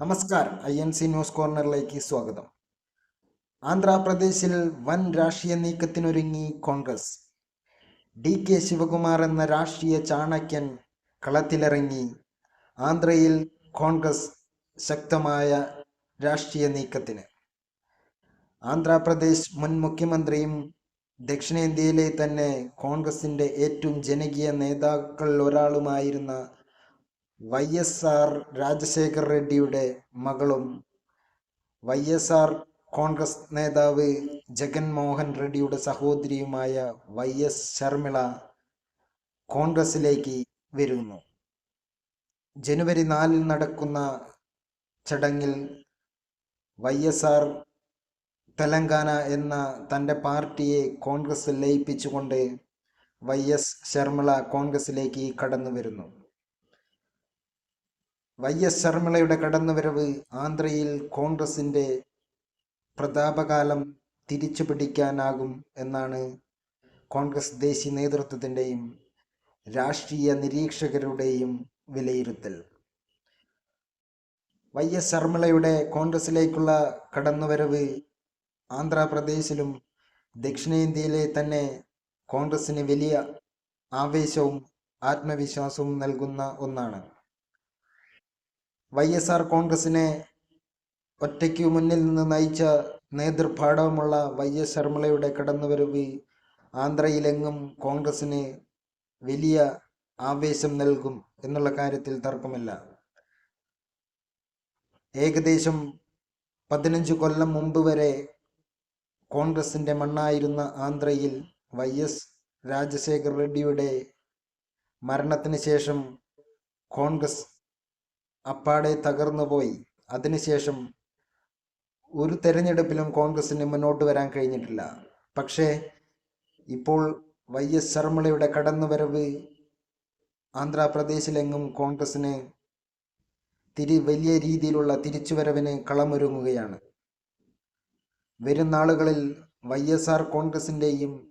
നമസ്കാരം. I N C news കോർണറിലേക്ക് സ്വാഗതം. ആന്ധ്രാപ്രദേശിൽ വൻ രാഷ്ട്രീയ നീക്കത്തിനൊരുങ്ങി കോൺഗ്രസ്. ഡി കെ ശിവകുമാർ എന്ന രാഷ്ട്രീയ ചാണക്യൻ കളത്തിലിറങ്ങി. ആന്ധ്രയിൽ കോൺഗ്രസ് ശക്തമായ രാഷ്ട്രീയ നീക്കത്തിന്. ആന്ധ്രാപ്രദേശ് മുൻ മുഖ്യമന്ത്രിയും ദക്ഷിണേന്ത്യയിലെ തന്നെ കോൺഗ്രസിന്റെ ഏറ്റവും ജനകീയ നേതാക്കളിൽ ഒരാളുമായിരുന്ന വൈ എസ് ആർ രാജശേഖർ റെഡ്ഡിയുടെ മകളും വൈ എസ് ആർ കോൺഗ്രസ് നേതാവ് ജഗൻമോഹൻ റെഡ്ഡിയുടെ സഹോദരിയുമായ വൈ എസ് ശർമിള കോൺഗ്രസിലേക്ക് വരുന്നു. ജനുവരി നാലിൽ നടക്കുന്ന ചടങ്ങിൽ വൈ എസ് ആർ തെലങ്കാന എന്ന തന്റെ പാർട്ടിയെ കോൺഗ്രസ് ലയിപ്പിച്ചുകൊണ്ട് വൈ എസ് ശർമിള കോൺഗ്രസിലേക്ക് കടന്നു വരുന്നു. വൈ എസ് ശർമ്മിളയുടെ കടന്നുവരവ് ആന്ധ്രയിൽ കോൺഗ്രസിന്റെ പ്രതാപകാലം തിരിച്ചു പിടിക്കാനാകും എന്നാണ് കോൺഗ്രസ് ദേശീയ നേതൃത്വത്തിന്റെയും രാഷ്ട്രീയ നിരീക്ഷകരുടെയും വിലയിരുത്തൽ. വൈ എസ് ശർമ്മിളയുടെ കോൺഗ്രസിലേക്കുള്ള കടന്നുവരവ് ആന്ധ്രാപ്രദേശിലും ദക്ഷിണേന്ത്യയിലെ തന്നെ കോൺഗ്രസിന് വലിയ ആവേശവും ആത്മവിശ്വാസവും നൽകുന്ന ഒന്നാണ്. വൈ എസ് ആർ കോൺഗ്രസിനെ ഒറ്റയ്ക്ക് മുന്നിൽ നിന്ന് നയിച്ച നേതൃപാഠവുമുള്ള വൈ എസ് ശർമ്മളയുടെ കടന്നുവരവ് ആന്ധ്രയിലെങ്ങും കോൺഗ്രസിന് വലിയ ആവേശം നൽകും എന്നുള്ള കാര്യത്തിൽ തർക്കമില്ല. ഏകദേശം പതിനഞ്ച് കൊല്ലം മുമ്പ് വരെ കോൺഗ്രസിന്റെ മണ്ണായിരുന്ന ആന്ധ്രയിൽ വൈ എസ് രാജശേഖർ റെഡ്ഡിയുടെ മരണത്തിന് ശേഷം കോൺഗ്രസ് അപ്പാടെ തകർന്നുപോയി അതിനുശേഷം ഒരു തെരഞ്ഞെടുപ്പിലും കോൺഗ്രസിന് മുന്നോട്ട് വരാൻ കഴിഞ്ഞിട്ടില്ല. പക്ഷേ ഇപ്പോൾ വൈ എസ് ശർമ്മളയുടെ കടന്നുവരവ് ആന്ധ്രാപ്രദേശിലെങ്ങും കോൺഗ്രസിന് തിരി വലിയ രീതിയിലുള്ള തിരിച്ചുവരവിന് കളമൊരുങ്ങുകയാണ്. വരും നാളുകളിൽ വൈ എസ് ആർ കോൺഗ്രസിന്റെയും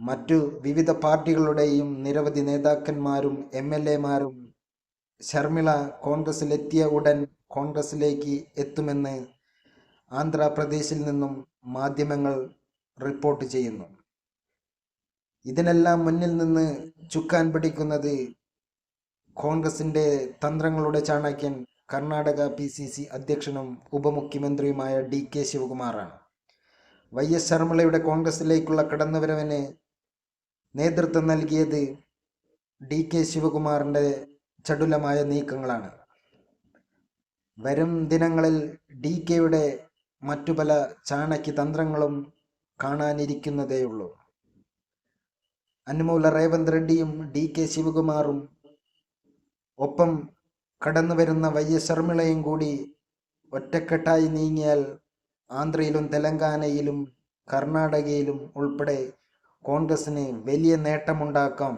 മറ്റു വിവിധ പാർട്ടികളുടെയും നിരവധി നേതാക്കന്മാരും എം എൽ എമാരും ശർമിള കോൺഗ്രസിലെത്തിയ ഉടൻ കോൺഗ്രസിലേക്ക് എത്തുമെന്ന് ആന്ധ്രാപ്രദേശിൽ നിന്നും മാധ്യമങ്ങൾ റിപ്പോർട്ട് ചെയ്യുന്നു. ഇതിനെല്ലാം മുന്നിൽ നിന്ന് ചുക്കാൻ പിടിക്കുന്നത് കോൺഗ്രസിന്റെ തന്ത്രങ്ങളുടെ ചാണക്യൻ കർണാടക പി സി സി അധ്യക്ഷനും ഉപമുഖ്യമന്ത്രിയുമായ ഡി കെ ശിവകുമാറാണ്. വൈ എസ് ശർമിളയുടെ കോൺഗ്രസിലേക്കുള്ള കടന്നുവരവിന് നേതൃത്വം നൽകിയത് ഡി കെ ശിവകുമാറിന്റെ ചടുലമായ നീക്കങ്ങളാണ്. വരും ദിനങ്ങളിൽ ഡി കെയുടെ മറ്റു പല ചാണക്യ തന്ത്രങ്ങളും കാണാനിരിക്കുന്നതേയുള്ളൂ. അനുമൂല റേവന്ത് റെഡ്ഡിയും ഡി കെ ശിവകുമാറും ഒപ്പം കടന്നു വരുന്ന വൈ എസ് ശർമിളയും കൂടി ഒറ്റക്കെട്ടായി നീങ്ങിയാൽ ആന്ധ്രയിലും തെലങ്കാനയിലും കർണാടകയിലും ഉൾപ്പെടെ കോൺഗ്രസിന് വലിയ നേട്ടമുണ്ടാക്കാം.